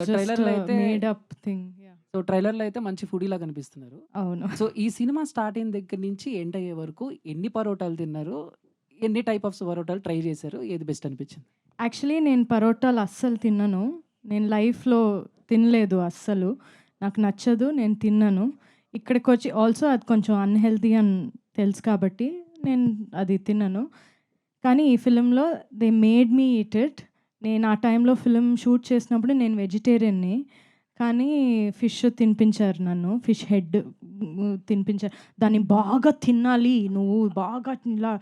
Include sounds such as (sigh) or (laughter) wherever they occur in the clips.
ట్రైలర్‌లో అయితే made up thing. So, ట్రైలర్‌లో అయితే మంచి ఫుడీలా కనిపిస్తున్నారు. అవును. సో, ఈ సినిమా స్టార్ట్ అయిన దగ్గర నుంచి ఎండ్ అయ్యే వరకు ఎన్ని పరోటాలు తిన్నారు? ఎన్ని టైప్ ఆఫ్స్ పరోటాలు ట్రై చేశారు? ఏది బెస్ట్ అనిపించింది? యాక్చువల్లీ నేను పరోటాలు అస్సలు తినను. నేను లైఫ్‌లో తినలేదు అస్సలు. నాకు నచ్చదు. నేను తినను. ఇక్కడికొచ్చి ఆల్సో అది కొంచెం అన్‌హెల్తీ అని తెలుసు కాబట్టి నేను అది తినను. కానీ ఈ ఫిల్మ్‌లో they made me eat it. నేను ఆ టైంలో ఫిల్మ్ షూట్ చేసినప్పుడు నేను వెజిటేరియన్‌ని. కానీ ఫిష్ తినిపించారు నన్ను. ఫిష్ హెడ్ తినిపించారు. దాన్ని బాగా తినాలి నువ్వు బాగా ఇలా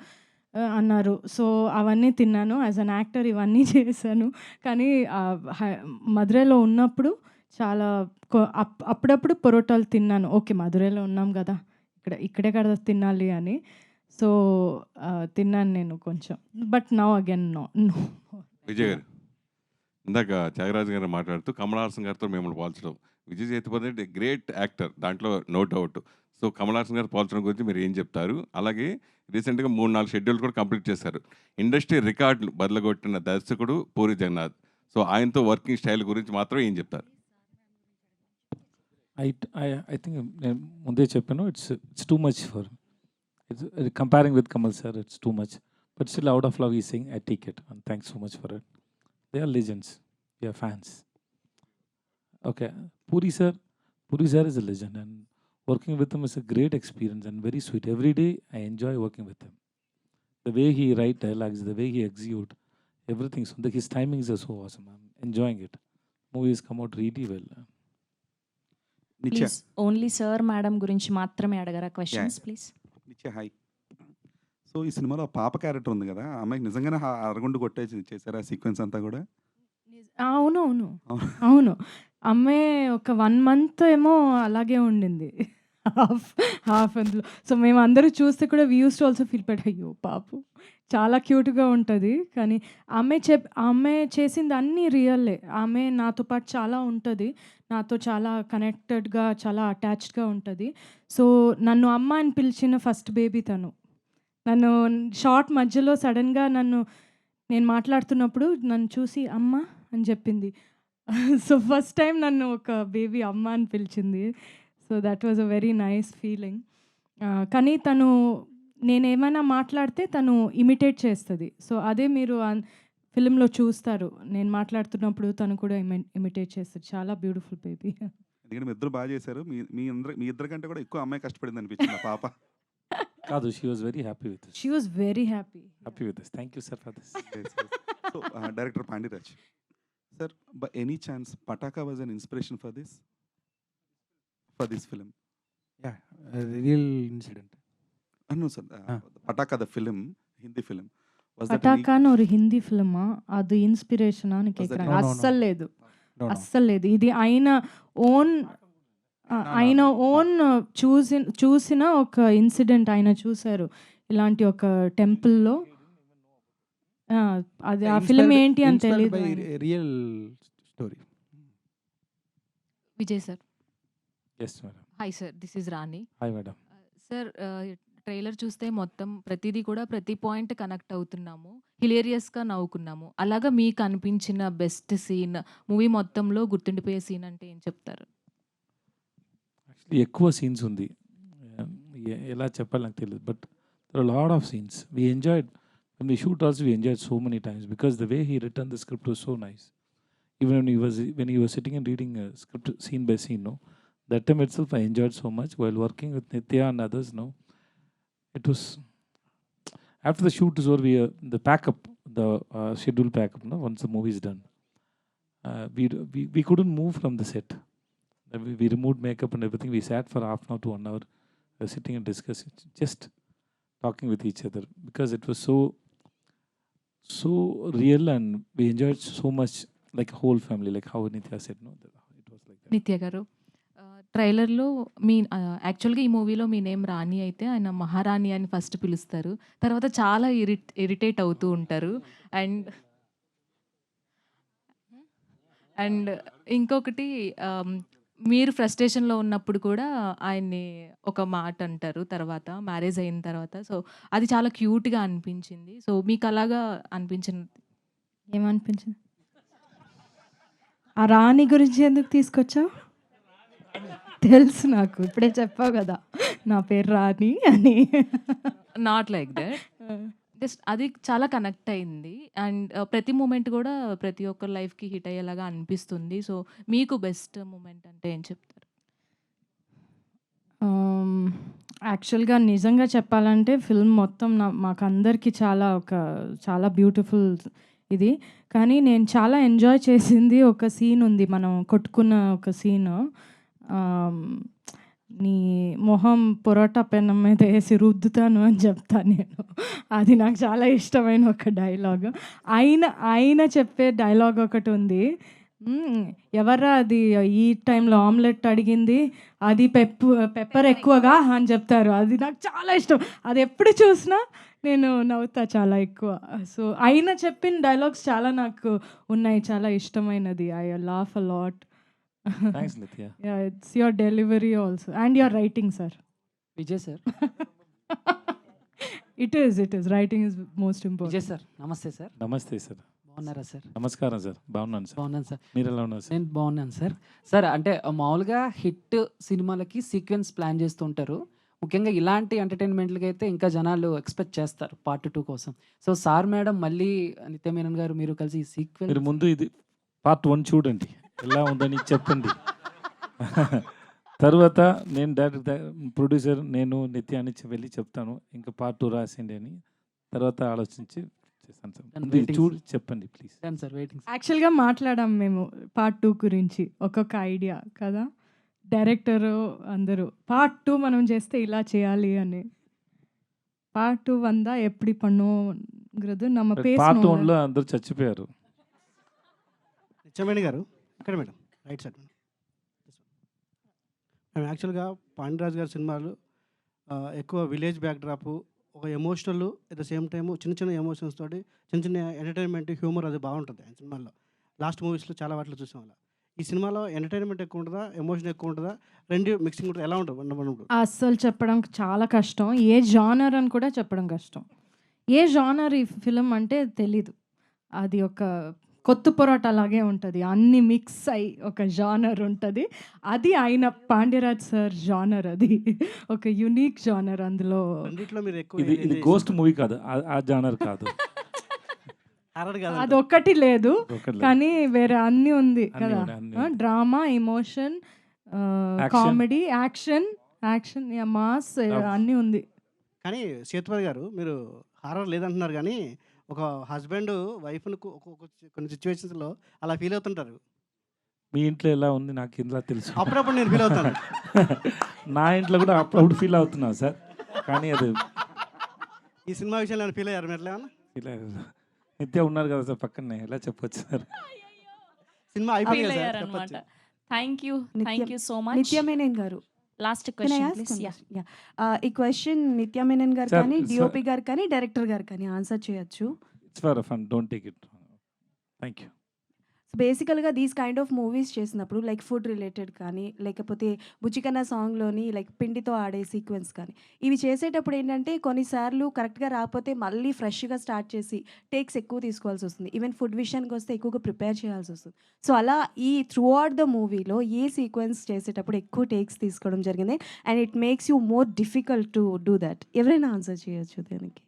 అన్నారు. సో, అవన్నీ తిన్నాను. యాజ్ అన్ యాక్టర్ ఇవన్నీ (laughs) చేశాను. కానీ మధురైలో ఉన్నప్పుడు చాలా అప్ అప్పుడప్పుడు పొరోటాలు తిన్నాను. ఓకే. మధురైలో ఉన్నాం కదా ఇక్కడ ఇక్కడే కదా తినాలి అని. సో, తిన్నాను నేను కొంచెం. But now again no. No. Vijay garu ఇందాక త్యాగరాజు గారు మాట్లాడుతూ కమల్ హాసన్ గారితో మిమ్మల్ని పోల్చడం. విజయ్ సేతుపతి అంటే గ్రేట్ యాక్టర్ దాంట్లో no doubt. So Kamal Haasan garu పోల్చడం గురించి మీరు ఏం చెప్తారు? అలాగే రీసెంట్గా మూడు నాలుగు షెడ్యూల్ కూడా కంప్లీట్ చేశారు. ఇండస్ట్రీ రికార్డులు బదలగొట్టిన దర్శకుడు పూరి జగన్నాథ్. సో ఆయనతో వర్కింగ్ స్టైల్ గురించి మాత్రం ఏం చెప్తారు? ఐ ఐ ఐ థింక్ నేను ముందే చెప్పాను it's it's too much for it's comparing with Kamal sir it's too much. but still out of love ఈ sing I take it and thanks so much for it they are legends they are fans okay Puri sir Puri sir is a legend and working with them is a great experience and very sweet every day I enjoy working with them the way he write dialogues the way he execute everything so his timings are so awesome I'm enjoying it movies come out really well Nitya please only sir madam గురించి మాత్రమే అడగరా questions please నిత్య hi So ఈ సినిమాలో పాప character ఉంది కదా అమ్మాయికి నిజంగానే అరగుండు కొట్టేసి చేశారు ఆ సీక్వెన్స్ అంతా కూడా! అవును. అవును. అవును. అమ్మాయి ఒక 1 మంత్ ఏమో అలాగే ఉండింది. హాఫ్ హాఫ్ అందులో. సో, మేమందరూ చూస్తే కూడా we used to also feel bad అయ్యో! పాపం చాలా క్యూట్‌గా ఉంటది. కానీ ఆ అమ్మాయి చెప్ ఆ అమ్మాయి చేసింది అన్నీ రియలే. ఆమె నాతో పాటు చాలా ఉంటది. నాతో చాలా కనెక్టెడ్‌గా, చాలా అటాచ్డ్‌గా ఉంటది. సో, నన్ను అమ్మ అని పిలిచిన ఫస్ట్ బేబీ తను. నన్ను షార్ట్ మధ్యలో సడెన్‌గా నన్ను నేను మాట్లాడుతున్నప్పుడు నన్ను చూసి అమ్మ అని చెప్పింది. (laughs) సో, ఫస్ట్ టైమ్ నన్ను ఒక బేబీ అమ్మ అని పిలిచింది. So, that was a very nice feeling. కానీ తను నేనేమైనా మాట్లాడితే తను ఇమిటేట్ చేస్తది. సో, అదే మీరు అన్ ఫిల్మ్‌లో చూస్తారు. నేను మాట్లాడుతున్నప్పుడు తను కూడా ఇమి ఇమిటేట్ చేస్తది. చాలా బ్యూటిఫుల్ బేబీ. ఎందుకంటే మీ ఇద్దరు బాగా చేశారు మీ మీ అందరి మీ ఇద్దరి కంటే కూడా ఎక్కువ అమ్మాయి కష్టపడింది అనిపించింది పాప (laughs) కాదు she was very happy with she was very happy happy with thank you sir for this so director Pandiraj sir by any chance Pataakha was an inspiration for this for this film yeah real incident అన్నో sir Pataakha the film Hindi film పటాకాను ఒక హిందీ అది అని అస్సలు లేదు. అస్సలు లేదు. ఇది ఆయన ఓన్ ఆయన. ఓన్ చూసిన చూసిన ఒక ఇన్సిడెంట్ ఆయన చూసారు. ఇలాంటి ఒక టెంపుల్‌లో! అది ఆ ఫిల్మ్ ఏంటి అని a real story. Vijay sir. Yes madam hi sir this is Rani hi madam sir trailer చూస్తే మొత్తం ప్రతిదీ కూడా ప్రతి పాయింట్ కనెక్ట్ అవుతున్నాము. హిలేరియస్గా నవ్వుకున్నాము. అలాగా మీకు అనిపించిన బెస్ట్ సీన్ మూవీ మొత్తంలో గుర్తుండిపోయే సీన్ అంటే ఏం చెప్తారు? ఎక్కువ సీన్స్ ఉంది. ఎలా చెప్పాలి నాకు తెలియదు but there lot of scenes we enjoyed and we shoot also we enjoyed so many times because the way he return the script was so nice even when he was when you was sitting and reading script scene by scene no that time itself I enjoyed so much while working with Nithya and others no it was after the shoot is over, we uh, the backup, the uh, schedule backup. No, once the movie is done, uh, we, we we couldn't move from the set. Uh, We, we removed makeup and everything. We sat for half an hour to one hour, we were sitting and discussing, just talking with each other because it was so so real and we enjoyed so much like a whole family. Like how Nitya said, no, it was like that. Nitya Garu. ట్రైలర్లో మీ యాక్చువల్గా ఈ మూవీలో మీ name రాణి అయితే ఆయన మహారాణి అని first పిలుస్తారు తర్వాత చాలా ఇరిట్ ఇరిటేట్ అవుతూ ఉంటారు అండ్ అండ్ ఇంకొకటి మీరు ఫ్రస్ట్రేషన్లో ఉన్నప్పుడు కూడా ఆయన్ని ఒక మాట అంటారు తర్వాత మ్యారేజ్ అయిన తర్వాత. సో అది చాలా క్యూట్గా అనిపించింది. సో మీకు అలాగా అనిపించిన ఏమనిపించింది? ఆ రాణి గురించి ఎందుకు తీసుకొచ్చావు? తెలుసు నాకు. ఇప్పుడే చెప్పావు కదా నా పేరు రాణి అని. నాట్ లైక్ దట్ జస్ట్ అది చాలా కనెక్ట్ అయింది. అండ్ ప్రతి మూమెంట్ కూడా ప్రతి ఒక్కరి లైఫ్కి హిట్ అయ్యేలాగా అనిపిస్తుంది. సో మీకు బెస్ట్ మూమెంట్ అంటే ఏం చెప్తారు? యాక్చువల్గా నిజంగా చెప్పాలంటే ఫిల్మ్ మొత్తం నా మాకందరికీ చాలా ఒక చాలా బ్యూటిఫుల్ ఇది. కానీ నేను చాలా ఎంజాయ్ చేసింది ఒక సీన్ ఉంది. మనం కొట్టుకున్న ఒక సీన్ నీ మొహం పొరోటా పెనం మీద వేసి రుద్దుతాను అని చెప్తాను నేను. అది నాకు చాలా ఇష్టమైన ఒక డైలాగ్. ఆయన ఆయన చెప్పే డైలాగ్ ఒకటి ఉంది. ఎవర్రా అది? ఈ టైంలో ఆమ్లెట్ అడిగింది. అది పెప్పు పెప్పర్ ఎక్కువగా అని చెప్తారు. అది నాకు చాలా ఇష్టం. అది ఎప్పుడు చూసినా నేను నవ్వుతా చాలా ఎక్కువ. సో ఆయన చెప్పిన డైలాగ్స్ చాలా నాకు ఉన్నాయి. చాలా ఇష్టమైనది. I laugh a lot. Thanks Nithya it's your delivery also and your writing sir Vijay sir it is it is writing is most Vijay important sir నమస్తే సార్ నమస్తే సార్ బాగున్నారా సార్ నమస్కారం సార్ బాగున్నాను సార్ బాగున్నాను sir మీరు ఎలా ఉన్నారు sir నేను బాగున్నాను సార్ సార్ అంటే మామూలుగా హిట్ సినిమాలకి సీక్వెన్స్ ప్లాన్ చేస్తుంటారు ముఖ్యంగా ఇలాంటి ఎంటర్టైన్మెంట్లకి అయితే ఇంకా జనాలు ఎక్స్పెక్ట్ చేస్తారు పార్ట్ టూ కోసం. సో సార్ మేడం మళ్ళీ నిత్య మీనన్ గారు మీరు కలిసి ఈ మీరు సీక్వెన్స్ ముందు ఇది పార్ట్ వన్ చూడండి. ఎలా ఉందని చెప్పండి తర్వాత నేను డైరెక్టర్ ప్రొడ్యూసర్ నేను నిత్య అని చె- వెళ్ళి చెప్తాను ఇంకా పార్ట్ టూ రాసిండి అని తర్వాత ఆలోచించి చేస్తాను సార్ And ముందు ఇది ratings. చూడు చెప్పండి ప్లీజ్ సార్ వెయిటింగ్ యాక్చువల్గా మాట్లాడాం మేము పార్ట్ టూ గురించి ఒక్కొక్క ఐడియా కదా డైరెక్టర్ అందరూ పార్ట్ టూ మనం చేస్తే ఇలా చేయాలి అని పార్ట్ టూ వందా ఎప్పుడు பண்ணுங்கிறது நம்ம పార్ట్ பேசணும் వన్లో అందరూ చచ్చిపోయారు నిత్యమేణి గారు ఇక్కడ మేడం రైట్ సైడ్ మేడం. మేము యాక్చువల్గా పాండిరాజ్ గారి సినిమాలు ఎక్కువ విలేజ్ బ్యాక్డ్రాప్ ఒక emotional at the same time చిన్న చిన్న ఎమోషన్స్ తోటి చిన్న చిన్న ఎంటర్టైన్మెంట్ హ్యూమర్ అది బాగుంటుంది ఆయన సినిమాల్లో. లాస్ట్ మూవీస్లో చాలా వాటిలో చూసాం అలా. ఈ సినిమాలో ఎంటర్టైన్మెంట్ ఎక్కువ ఉంటుందా ఎమోషన్ ఎక్కువ ఉంటుందా రెండు మిక్సింగ్ ఉంటుంది ఎలా ఉంటుంది? అస్సలు చెప్పడం చాలా కష్టం. ఏ జానర్ అని కూడా చెప్పడం కష్టం. ఏ జానర్ ఈ ఫిలిం అంటే తెలీదు. అది ఒక కొత్త పొరాట అలాగే ఉంటుంది. అన్ని మిక్స్ అయి ఒక జానర్ ఉంటుంది. అది ఆయన పాండ్యరాజ్ సార్ జానర్ అది. ఒక యునిక్ జానర్ అందులో ఇది ఇది గోస్ట్ మూవీ కాదు. ఆ- జానర్ కాదు. హారర్ కాదు అది ఒక్కటి లేదు. ఒకటి లేదు. కానీ వేరే అన్ని ఉంది కదా. Drama emotion. Comedy action action mass. అన్నీ ఉంది. కానీ సేతుపతి గారు మీరు హారర్ లేదంటున్నారు కానీ ఒక హస్బెండ్ వైఫ్ను కొన్ని సిచ్యువేషన్స్లో అలా ఫీల్ అవుతుంటారు. మీ ఇంట్లో ఎలా ఉంది? నాకు ఇంట్లో తెలుసు. అప్పుడప్పుడు నేను ఫీల్ అవుతాను. (laughs) నా ఇంట్లో కూడా అప్పుడప్పుడు ఫీల్ అవుతున్నాను సార్. కానీ అది ఈ సినిమా విషయంలో నేను ఫీల్ అయ్యారు మీరు ఎట్లా ఏమన్నా? ఇలా నిత్య ఉన్నారు కదా సార్ పక్కనే. ఎలా చెప్పొచ్చు సార్? సినిమా ఫీల్ అయిపోయింది. Thank you thank you so much. Nithya Menen garu. Last question. Uh, ఈ క్వశ్చన్ నిత్యమేనన్ గారు Sir, కానీ sir. డిఓపి గారు కానీ డైరెక్టర్ గారు కానీ ఆన్సర్ చేయొచ్చు. It's for fun don't take it thank you బేసికల్గా దీస్ కైండ్ ఆఫ్ మూవీస్ చేసినప్పుడు లైక్ ఫుడ్ రిలేటెడ్ కానీ లేకపోతే బుచ్చికన్న సాంగ్లోని లైక్ పిండితో ఆడే సీక్వెన్స్ కానీ ఇవి చేసేటప్పుడు ఏంటంటే కొన్నిసార్లు కరెక్ట్గా రాకపోతే మళ్ళీ ఫ్రెష్గా స్టార్ట్ చేసి టేక్స్ ఎక్కువ తీసుకోవాల్సి వస్తుంది. ఈవెన్ ఫుడ్ విషయానికి వస్తే ఎక్కువగా ప్రిపేర్ చేయాల్సి వస్తుంది. సో అలా ఈ త్రూ అవుట్ ద మూవీలో ఏ సీక్వెన్స్ చేసేటప్పుడు ఎక్కువ టేక్స్ తీసుకోవడం జరిగింది? And it makes you more difficult to do that ఎవరైనా ఆన్సర్ చేయొచ్చు దానికి.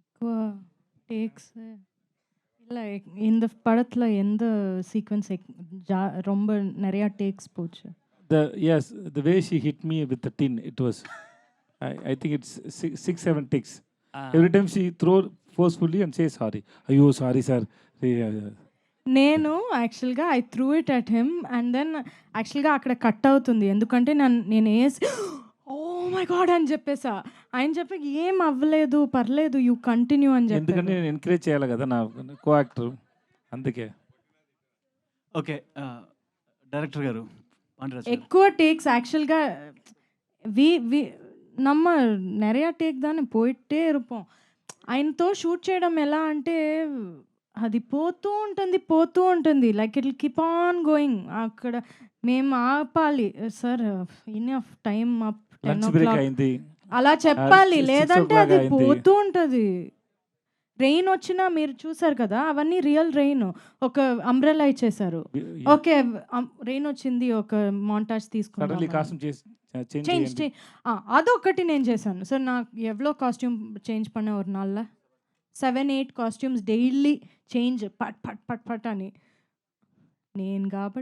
ఎక్కువ టేక్స్ இல்லை இந்த படத்தில் எந்த சீக்வன்ஸ் ஜா ரொம்ப நிறையா டேக்ஸ் போச்சு the as the way she hit me with the tin it was I think it's six seven ticks every time she throw forcefully and say sorry అయ్యో సారీ సార్ నేను యాక్చువల్గా I threw it at him and then యాక్చువల్గా అక్కడ cut అవుతుంది ఎందుకంటే నన్ను నేను వేసి ఓ మై గాడ్ అని చెప్పేసా ఆయన చెప్పి ఏం అవ్వలేదు పర్లేదు యూ కంటిన్యూ అని చెప్పి ఎందుకంటే నేను ఎంకరేజ్ చేయాలి కదా నా కో యాక్టర్ అందుకే ఓకే డైరెక్టర్ గారు ఎక్కువ టేక్స్ యాక్చువల్గా వి వి நம்ம நிறையா టేక్ தானே పోయిట్టే இருப்போம் ఆయనతో షూట్ చేయడం ఎలా అంటే అది పోతూ ఉంటుంది పోతూ ఉంటుంది. Like it keep on going అక్కడ మేము ఆపాలి. Sir in of time up ten o'clock అలా చెప్పాలి six లేదంటే o'clock అది అయింది. పోతూ ఉంటుంది రెయిన్ వచ్చినా మీరు చూసారు కదా అవన్నీ రియల్ రెయిన్ ఒక అంబ్రెలా ఇచ్చేసారు ఓకే రెయిన్ వచ్చింది ఒక మాంటాజ్ సడన్లీ తీసుకున్నాం కాస్ట్యూమ్ చేసి చేంజ్ చేంజ్ చేయండి అదొకటి నేను చేశాను సార్ నాకు ఎవ్వలో కాస్ట్యూమ్ చేంజ్ பண்ண ஒரு நாளில் seven eight costumes daily change పట్ పట్ పట్ పట్ అని నేను కాబట్టి